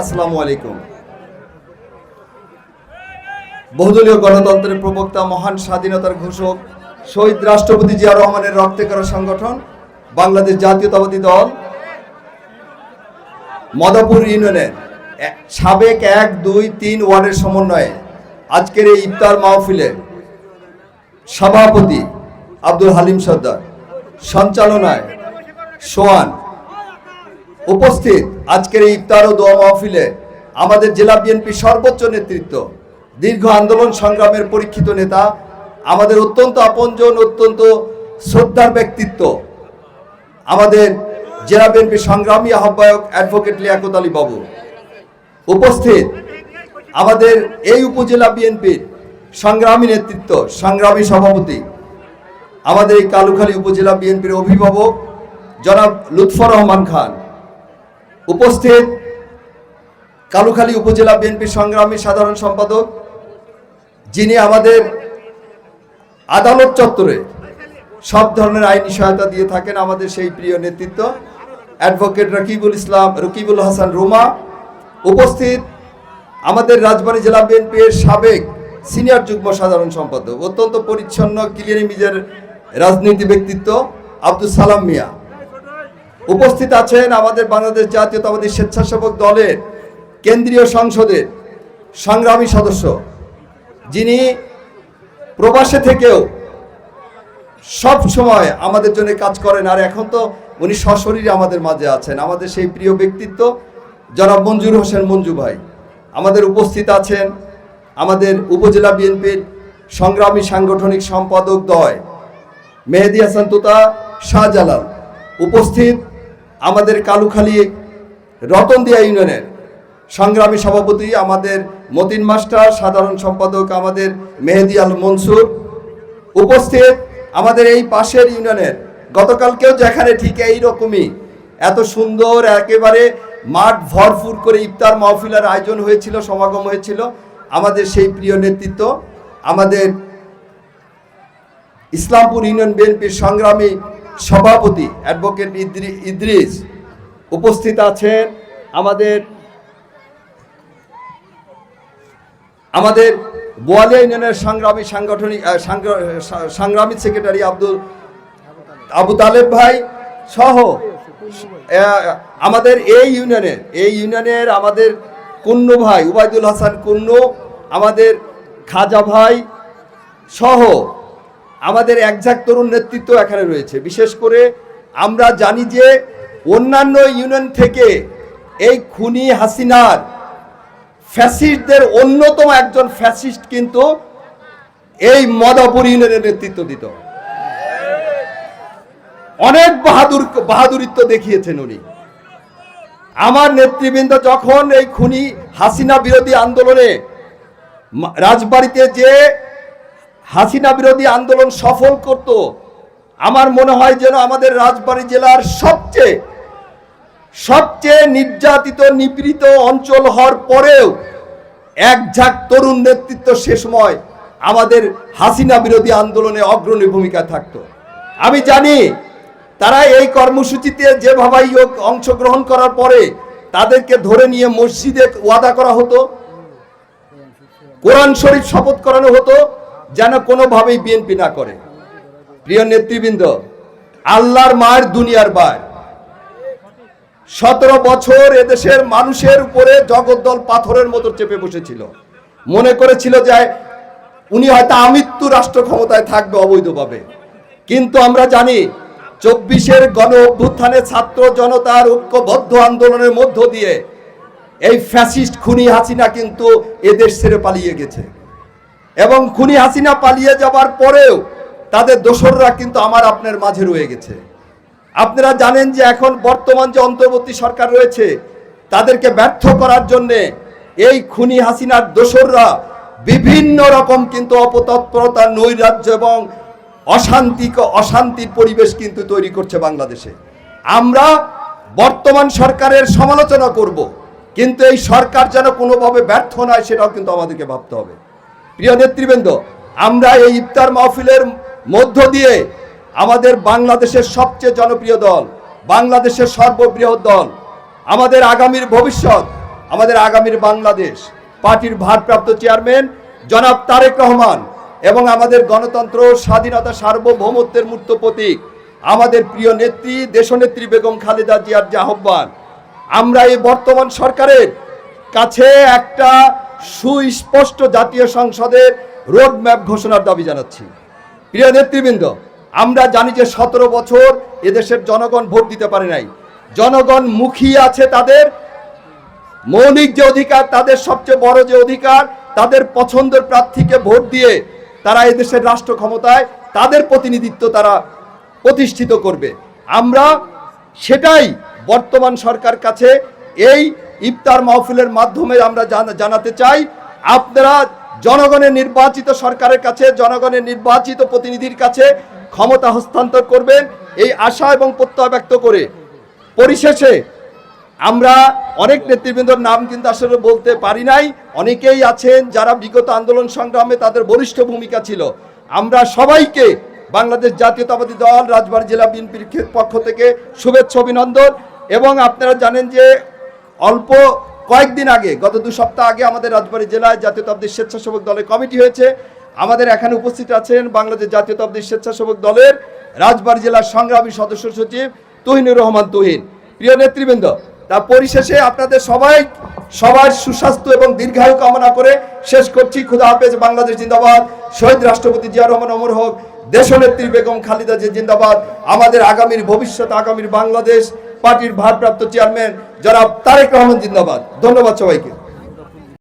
আসসালামু আলাইকুম। বহুদলীয় গণতন্ত্রের প্রবক্তা, মহান স্বাধীনতার ঘোষক, শহীদ রাষ্ট্রপতি জিয়া রহমানের রক্তে করা সংগঠন, বাংলাদেশ জাতীয়তাবাদী দল, মদাপুর ইউনিয়নের সাবেক এক, দুই, তিন ওয়ার্ডের সমন্বয়ে আজকের এই ইফতার মাহফিলের সভাপতি আব্দুল হালিম সর্দার, সঞ্চালনায় সোয়ান উপস্থিত আজকের এই ইফতার ও দোয়া মাহফিলে আমাদের জেলা বিএনপি সর্বোচ্চ নেতৃত্ব, দীর্ঘ আন্দোলন সংগ্রামের পরীক্ষিত নেতা, আমাদের অত্যন্ত আপনজন, অত্যন্ত শ্রদ্ধার ব্যক্তিত্ব, আমাদের জেলা বিএনপি সংগ্রামী আহ্বায়ক অ্যাডভোকেট লিয়াকত আলী বাবু। উপস্থিত আমাদের এই উপজেলা বিএনপির সংগ্রামী নেতৃত্ব, সংগ্রামী সভাপতি, আমাদের এই কালুখালী উপজেলা বিএনপির অভিভাবক জনাব লুৎফর রহমান খান। উপস্থিত কালুখালী উপজেলা বিএনপির সংগ্রামী সাধারণ সম্পাদক, যিনি আমাদের আদালত চত্বরে সব ধরনের আইনি সহায়তা দিয়ে থাকেন আমাদের সেই প্রিয় নেতৃত্ব, অ্যাডভোকেট রকিবুল ইসলাম, রকিবুল হাসান রুমা, উপস্থিত আমাদের রাজবাড়ী জেলা বিএনপির সাবেক সিনিয়র যুগ্ম সাধারণ সম্পাদক, অত্যন্ত পরিচ্ছন্ন, ক্লিয়ারি মিজের রাজনীতি ব্যক্তিত্ব আব্দুল সালাম মিয়া। উপস্থিত আছেন আমাদের বাংলাদেশ জাতীয়তাবাদী স্বেচ্ছাসেবক দলের কেন্দ্রীয় সংসদের সংগ্রামী সদস্য। যিনি প্রবাসে থেকেও সব সময় আমাদের জন্য কাজ করেন, আর এখন তো উনি সশরীরে আমাদের মাঝে আছেন। আমাদের সেই প্রিয় ব্যক্তিত্ব জনাব মঞ্জুর হোসেন মঞ্জু ভাই। আমাদের উপস্থিত আছেন আমাদের উপজেলা বিএনপির সংগ্রামী সাংগঠনিক সম্পাদক দয় মেহেদি হাসান তোতা শাহজালাল। উপস্থিত আমাদের কালুখালী রতনদিয়া ইউনিয়নের সংগ্রামী সভাপতি, আমাদের মতিন মাস্টার, সাধারণ সম্পাদক আমাদের মেহেদি আল মনসুর উপস্থিত আমাদের এই পাশের ইউনিয়নের। গতকালকেও যেখানে ঠিক এই রকমই এত সুন্দর, একেবারে মাঠ ভরপুর করে ইফতার মাহফিলার আয়োজন হয়েছিল, সমাগম হয়েছিল। আমাদের সেই প্রিয় নেতৃত্ব, আমাদের ইসলামপুর ইউনিয়ন বিএনপির সংগ্রামী সভাপতি অ্যাডভোকেট ইদ্রি, ইদ্রিস উপস্থিত আছেন আমাদের আমাদের বোয়ালিয়া ইউনিয়নের সংগ্রামী সাংগঠনিক সংগ্রামী সেক্রেটারি আব্দুল, আবু তালেব ভাই সহ আমাদের এই ইউনিয়নের এই ইউনিয়নের আমাদের কুন্নু ভাই উবাইদুল হাসান কুন্নু, আমাদের খাজা ভাই সহ আমাদের একঝাক তরুণ নেতৃত্ব এখানে রয়েছে। বিশেষ করে আমরা জানি যে অন্যান্য ইউনিয়ন থেকে এই খুনি হাসিনার ফ্যাসিস্টদের অন্যতম একজন ফ্যাসিস্ট কিন্তু এই মদাপুর ইউনিয়নের নেতৃত্ব দিত। অনেক বাহাদুর, বাহাদুরিত্ব দেখিয়েছেন উনি। আমার নেতৃবৃন্দ যখন এই খুনি হাসিনা বিরোধী আন্দোলনে রাজবাড়িতে যে হাসিনা বিরোধী আন্দোলন সফল করত। আমার মনে হয় যেন আমাদের রাজবাড়ী জেলার সবচেয়ে সবচেয়ে নির্যাতিত, নিপীড়িত অঞ্চল হওয়ার পরেও এক ঝাঁক তরুণ নেতৃত্ব সে সময় আমাদের হাসিনা বিরোধী আন্দোলনে অগ্রণী ভূমিকা থাকতো। আমি জানি তারা এই কর্মসূচিতে যেভাবেই হোক অংশগ্রহণ করার পরে তাদেরকে ধরে নিয়ে মসজিদে ওয়াদা করা হতো, কোরআন শরীফ শপথ করানো হতো যেন কোনোভাবেই বিএনপি না করে। প্রিয় নেতৃবৃন্দ, আল্লাহর মায়ের দুনিয়ার বায়। সতেরো বছর এদেশের মানুষের উপরে জগদ্দল পাথরের মতো চেপে বসেছিল। মনে করেছিল যে উনি হয়তো আমৃত্যু রাষ্ট্র ক্ষমতায় থাকবে অবৈধভাবে। কিন্তু আমরা জানি, চব্বিশের গণ অভ্যুত্থানে ছাত্র জনতার ঐক্যবদ্ধ আন্দোলনের মধ্য দিয়ে এই ফ্যাসিস্ট খুনি হাসিনা কিন্তু এদেশ ছেড়ে পালিয়ে গেছে। এবং খুনি হাসিনা পালিয়ে যাবার পরেও তাদের দোসররা কিন্তু আমার আপনার মাঝে রয়ে গেছে। আপনারা জানেন যে এখন বর্তমান যে অন্তর্বর্তী সরকার রয়েছে, তাদেরকে ব্যর্থ করার জন্যে এই খুনি হাসিনার দোসররা বিভিন্ন রকম কিন্তু অপতৎপরতা, নৈরাজ্য এবং অশান্তি অশান্তির পরিবেশ কিন্তু তৈরি করছে বাংলাদেশে। আমরা বর্তমান সরকারের সমালোচনা করব, কিন্তু এই সরকার যেন কোনোভাবে ব্যর্থ নয়, সেটাও কিন্তু আমাদেরকে ভাবতে হবে। প্রিয় নেতৃবৃন্দ, আমরা এই ইফতার মাহফিলের মধ্য দিয়ে আমাদের বাংলাদেশের সবচেয়ে জনপ্রিয় দল, বাংলাদেশের সর্ববৃহৎ দল, আমাদের আগামীর ভবিষ্যৎ, আমাদের আগামীর বাংলাদেশ পার্টির ভারপ্রাপ্ত চেয়ারম্যান জনাব তারেক রহমান এবং আমাদের গণতন্ত্র, স্বাধীনতা, সার্বভৌমত্বের মূর্ত প্রতীক, আমাদের প্রিয় নেত্রী, দেশনেত্রী বেগম খালেদা জিয়ার যে আহ্বান। আমরা এই বর্তমান সরকারের কাছে একটা সুস্পষ্ট জাতীয় সংসদের রোডম্যাপ ঘোষণার দাবি জানাচ্ছি। প্রিয় নেতৃবৃন্দ, আমরা জানি যে সতেরো বছর এদেশের জনগণ ভোট দিতে পারে নাই। জনগণ মুখী আছে তাদের, মৌলিক যে অধিকার, তাদের সবচেয়ে বড় যে অধিকার, তাদের পছন্দের প্রার্থীকে ভোট দিয়ে তারা এদেশের রাষ্ট্র ক্ষমতায় তাদের প্রতিনিধিত্ব তারা প্রতিষ্ঠিত করবে। আমরা সেটাই বর্তমান সরকার কাছে এই ইফতার মাহফিলের মাধ্যমে আমরা জানাতে চাই, আপনারা জনগণের নির্বাচিত সরকারের কাছে, জনগণের নির্বাচিত প্রতিনিধির কাছে ক্ষমতা হস্তান্তর করবেন। এই আশা এবং প্রত্যয় ব্যক্ত করে পরিশেষে আমরা অনেক নেতৃবৃন্দর নাম কিন্তু আসলে বলতে পারি নাই। অনেকেই আছেন যারা বিগত আন্দোলন সংগ্রামে তাদের বলিষ্ঠ ভূমিকা ছিল। আমরা সবাইকে বাংলাদেশ জাতীয়তাবাদী দল, রাজবাড়ী জেলা বিএনপির পক্ষ থেকে শুভেচ্ছা, অভিনন্দন। এবং আপনারা জানেন যে অল্প কয়েকদিন আগে, গত দু সপ্তাহ আগে আমাদের রাজবাড়ী জেলায় জাতীয়তাবাদী স্বেচ্ছাসেবক দলের কমিটি হয়েছে। আমাদের এখানে উপস্থিত আছেন বাংলাদেশ জাতীয়তাবাদী স্বেচ্ছাসেবক দলের রাজবাড়ী জেলার সংগ্রামী সদস্য সচিব তুহিনুর রহমান তুহিন। প্রিয় নেতৃবৃন্দ, তা পরিশেষে আপনাদের সবাই সবার সুস্বাস্থ্য এবং দীর্ঘায়ু কামনা করে শেষ করছি। খুদা হাফেজ, বাংলাদেশ জিন্দাবাদ। শহীদ রাষ্ট্রপতি জিয়া রহমান অমর হোক, দেশনেত্রী বেগম খালিদা জি জিন্দাবাদ। আমাদের আগামীর ভবিষ্যৎ, আগামীর বাংলাদেশ পার্টির ভারপ্রাপ্ত চেয়ারম্যান জনাব তারেক রহমান জিন্দাবাদ। ধন্যবাদ সবাইকে।